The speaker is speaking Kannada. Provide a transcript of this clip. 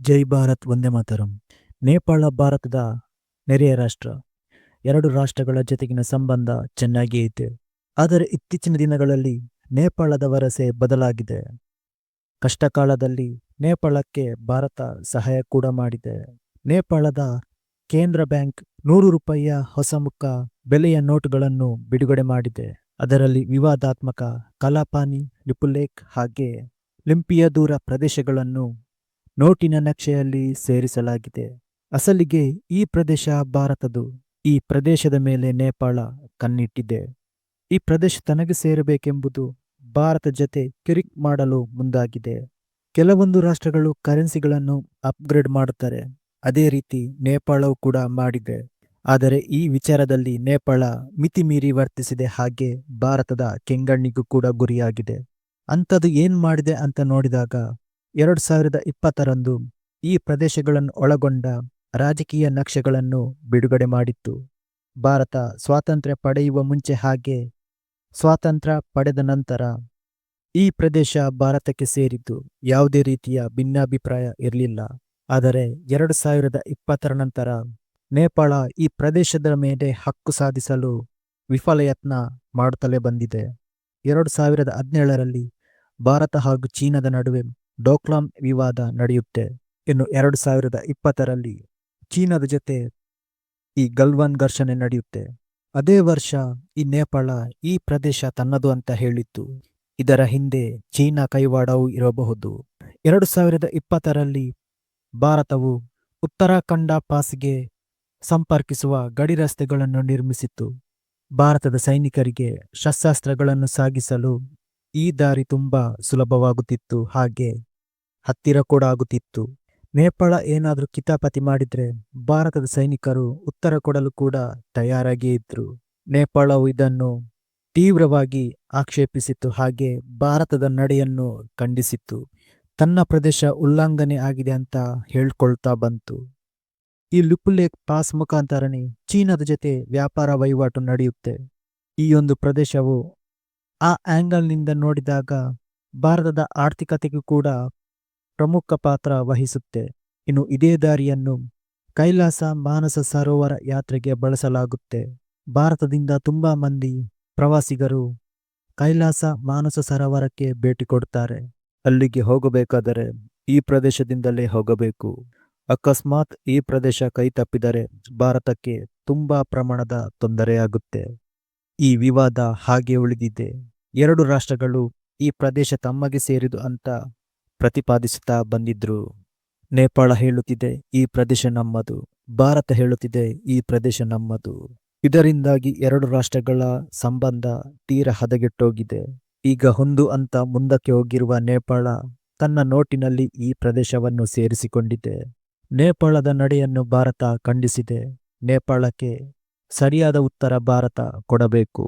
ಜೈ ಭಾರತ್, ವಂದೇ ಮಾತರಂ. ನೇಪಾಳ, ಭಾರತದ ನೆರೆಯ ರಾಷ್ಟ್ರ. ಎರಡು ರಾಷ್ಟ್ರಗಳ ಜೊತೆಗಿನ ಸಂಬಂಧ ಚೆನ್ನಾಗಿಯೇ ಇದೆ. ಆದರೆ ಇತ್ತೀಚಿನ ದಿನಗಳಲ್ಲಿ ನೇಪಾಳದ ವರಸೆ ಬದಲಾಗಿದೆ. ಕಷ್ಟಕಾಲದಲ್ಲಿ ನೇಪಾಳಕ್ಕೆ ಭಾರತ ಸಹಾಯ ಕೂಡ ಮಾಡಿದೆ. ನೇಪಾಳದ ಕೇಂದ್ರ ಬ್ಯಾಂಕ್ ನೂರು ರೂಪಾಯಿಯ ಹೊಸ ಮುಖ ಬೆಲೆಯ ನೋಟುಗಳನ್ನು ಬಿಡುಗಡೆ ಮಾಡಿದೆ. ಅದರಲ್ಲಿ ವಿವಾದಾತ್ಮಕ ಕಲಾಪಾನಿ ಲಿಪುಲೇಕ್ ಹಾಗೆ ಲಿಂಪಿಯದೂರ ಪ್ರದೇಶಗಳನ್ನು ನೋಟಿನ ನಕ್ಷೆಯಲ್ಲಿ ಸೇರಿಸಲಾಗಿದೆ. ಅಸಲಿಗೆ ಈ ಪ್ರದೇಶ ಭಾರತದು ಈ ಪ್ರದೇಶದ ಮೇಲೆ ನೇಪಾಳ ಕಣ್ಣಿಟ್ಟಿದೆ. ಈ ಪ್ರದೇಶ ತನಗೆ ಸೇರಬೇಕೆಂಬುದು ಭಾರತ ಜತೆ ಕಿರಿಕ್ ಮಾಡಲು ಮುಂದಾಗಿದೆ. ಕೆಲವೊಂದು ರಾಷ್ಟ್ರಗಳು ಕರೆನ್ಸಿಗಳನ್ನು ಅಪ್ಗ್ರೇಡ್ ಮಾಡುತ್ತಾರೆ. ಅದೇ ರೀತಿ ನೇಪಾಳವು ಕೂಡ ಮಾಡಿದೆ. ಆದರೆ ಈ ವಿಚಾರದಲ್ಲಿ ನೇಪಾಳ ಮಿತಿ ಮೀರಿ ವರ್ತಿಸಿದೆ ಹಾಗೆ ಭಾರತದ ಕೆಂಗಣ್ಣಿಗೂ ಕೂಡ ಗುರಿಯಾಗಿದೆ. ಅಂಥದ್ದು ಏನ್ ಮಾಡಿದೆ ಅಂತ ನೋಡಿದಾಗ ಎರಡು ಸಾವಿರದ ಇಪ್ಪತ್ತರಂದು ಈ ಪ್ರದೇಶಗಳನ್ನು ಒಳಗೊಂಡ ರಾಜಕೀಯ ನಕ್ಷೆಗಳನ್ನು ಬಿಡುಗಡೆ ಮಾಡಿತ್ತು. ಭಾರತ ಸ್ವಾತಂತ್ರ್ಯ ಪಡೆಯುವ ಮುಂಚೆ ಹಾಗೆ ಸ್ವಾತಂತ್ರ್ಯ ಪಡೆದ ನಂತರ ಈ ಪ್ರದೇಶ ಭಾರತಕ್ಕೆ ಸೇರಿದ್ದು ಯಾವುದೇ ರೀತಿಯ ಭಿನ್ನಾಭಿಪ್ರಾಯ ಇರಲಿಲ್ಲ. ಆದರೆ ಎರಡು ಸಾವಿರದ ಇಪ್ಪತ್ತರ ನಂತರ ನೇಪಾಳ ಈ ಪ್ರದೇಶದ ಮೇಲೆ ಹಕ್ಕು ಸಾಧಿಸಲು ವಿಫಲ ಯತ್ನ ಮಾಡುತ್ತಲೇ ಬಂದಿದೆ. ಎರಡು ಸಾವಿರದ ಹದಿನೇಳರಲ್ಲಿ ಭಾರತ ಹಾಗೂ ಚೀನಾದ ನಡುವೆ ಡೋಕ್ಲಾಂ ವಿವಾದ ನಡೆಯುತ್ತೆ. ಇನ್ನು ಎರಡು ಸಾವಿರದ ಇಪ್ಪತ್ತರಲ್ಲಿ ಚೀನಾದ ಜೊತೆ ಈ ಗಲ್ವಾನ್ ಘರ್ಷಣೆ ನಡೆಯುತ್ತೆ. ಅದೇ ವರ್ಷ ಈ ನೇಪಾಳ ಈ ಪ್ರದೇಶ ತನ್ನದು ಅಂತ ಹೇಳಿತ್ತು. ಇದರ ಹಿಂದೆ ಚೀನಾ ಕೈವಾಡವೂ ಇರಬಹುದು. ಎರಡು ಸಾವಿರದ ಇಪ್ಪತ್ತರಲ್ಲಿ ಭಾರತವು ಉತ್ತರಾಖಂಡ ಪಾಸ್ಗೆ ಸಂಪರ್ಕಿಸುವ ಗಡಿ ರಸ್ತೆಗಳನ್ನು ನಿರ್ಮಿಸಿತ್ತು. ಭಾರತದ ಸೈನಿಕರಿಗೆ ಶಸ್ತ್ರಾಸ್ತ್ರಗಳನ್ನು ಸಾಗಿಸಲು ಈ ದಾರಿ ತುಂಬಾ ಸುಲಭವಾಗುತ್ತಿತ್ತು, ಹಾಗೆ ಹತ್ತಿರ ಕೂಡ ಆಗುತ್ತಿತ್ತು. ನೇಪಾಳ ಏನಾದರೂ ಕಿತಾಪತಿ ಮಾಡಿದ್ರೆ ಭಾರತದ ಸೈನಿಕರು ಉತ್ತರ ಕೊಡಲು ಕೂಡ ತಯಾರಾಗಿಯೇ ಇದ್ರು. ನೇಪಾಳವು ಇದನ್ನು ತೀವ್ರವಾಗಿ ಆಕ್ಷೇಪಿಸಿತ್ತು, ಹಾಗೆ ಭಾರತದ ನಡೆಯನ್ನು ಖಂಡಿಸಿತ್ತು. ತನ್ನ ಪ್ರದೇಶ ಉಲ್ಲಂಘನೆ ಆಗಿದೆ ಅಂತ ಹೇಳ್ಕೊಳ್ತಾ ಬಂತು. ಈ ಲುಪುಲೇಕ್ ಪಾಸ್ ಮುಖಾಂತರನೇ ಚೀನಾದ ಜೊತೆ ವ್ಯಾಪಾರ ವಹಿವಾಟು ನಡೆಯುತ್ತೆ. ಈ ಒಂದು ಪ್ರದೇಶವು ಆ ಆಂಗಲ್ನಿಂದ ನೋಡಿದಾಗ ಭಾರತದ ಆರ್ಥಿಕತೆಗೂ ಕೂಡ ಪ್ರಮುಖ ಪಾತ್ರ ವಹಿಸುತ್ತೆ. ಇನ್ನು ಇದೇ ದಾರಿಯನ್ನು ಕೈಲಾಸ ಮಾನಸ ಸರೋವರ ಯಾತ್ರೆಗೆ ಬಳಸಲಾಗುತ್ತೆ. ಭಾರತದಿಂದ ತುಂಬ ಮಂದಿ ಪ್ರವಾಸಿಗರು ಕೈಲಾಸ ಮಾನಸ ಸರೋವರಕ್ಕೆ ಭೇಟಿ ಕೊಡ್ತಾರೆ. ಅಲ್ಲಿಗೆ ಹೋಗಬೇಕಾದರೆ ಈ ಪ್ರದೇಶದಿಂದಲೇ ಹೋಗಬೇಕು. ಅಕಸ್ಮಾತ್ ಈ ಪ್ರದೇಶ ಕೈ ತಪ್ಪಿದರೆ ಭಾರತಕ್ಕೆ ತುಂಬಾ ಪ್ರಮಾಣದ ತೊಂದರೆಯಾಗುತ್ತೆ ಈ ವಿವಾದ ಹಾಗೆ ಉಳಿದಿದೆ. ಎರಡು ರಾಷ್ಟ್ರಗಳು ಈ ಪ್ರದೇಶ ತಮಗೆ ಸೇರಿದು ಅಂತ ಪ್ರತಿಪಾದಿಸುತ್ತಾ ಬಂದಿದ್ರು. ನೇಪಾಳ ಹೇಳುತ್ತಿದೆ, ಈ ಪ್ರದೇಶ ನಮ್ಮದು. ಭಾರತ ಹೇಳುತ್ತಿದೆ, ಈ ಪ್ರದೇಶ ನಮ್ಮದು. ಇದರಿಂದಾಗಿ ಎರಡು ರಾಷ್ಟ್ರಗಳ ಸಂಬಂಧ ತೀರ ಹದಗೆಟ್ಟೋಗಿದೆ. ಈಗ ಹೊಂದು ಅಂತ ಮುಂದಕ್ಕೆ ಹೋಗಿರುವ ನೇಪಾಳ ತನ್ನ ನೋಟಿನಲ್ಲಿ ಈ ಪ್ರದೇಶವನ್ನು ಸೇರಿಸಿಕೊಂಡಿದೆ. ನೇಪಾಳದ ನಡೆಯನ್ನು ಭಾರತ ಖಂಡಿಸಿದೆ. ನೇಪಾಳಕ್ಕೆ ಸರಿಯಾದ ಉತ್ತರ ಭಾರತ ಕೊಡಬೇಕು.